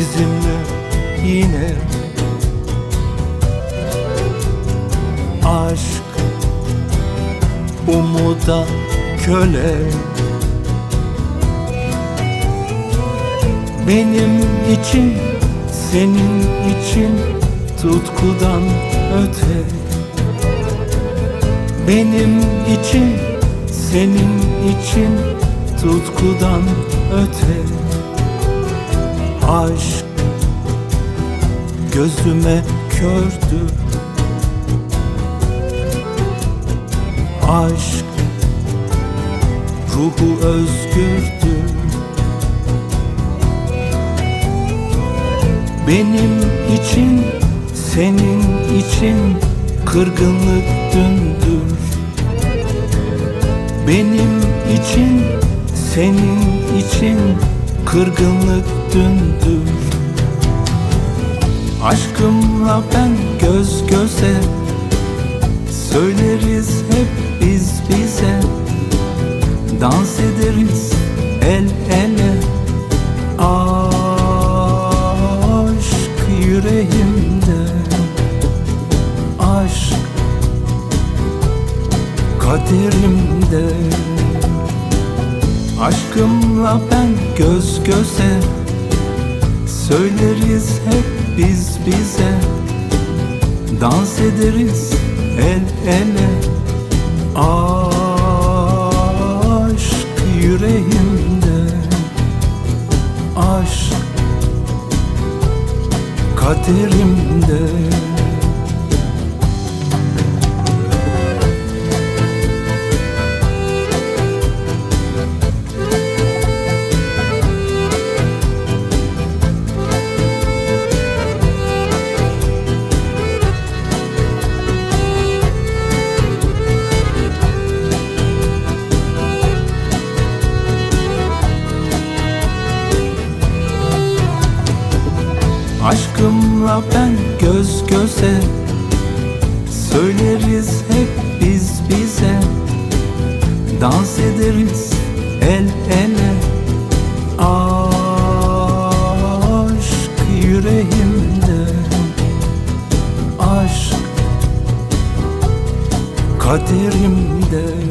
bizimle yine. Aşk umuda köle. Benim için senin için tutkudan öte. Benim için senin için tutkudan öte. Aşk gözüme kördü Aşk ruhu özgürdü Benim için, senin için kırgınlık dündür. Benim için, senin için kırgınlık dündür. Aşkımla ben göz göze. Söyleriz hep biz bize. Dans ederiz el ele. Aşk yüreğimde. Aşk. Kaderimde Aşkımla ben göz göze Söyleriz hep biz bize Dans ederiz el ele Aşk yüreğimde Aşk kaderimde Aşkımla ben göz göze Söyleriz hep biz bize Dans ederiz el ele Aşk yüreğimde Aşk kaderimde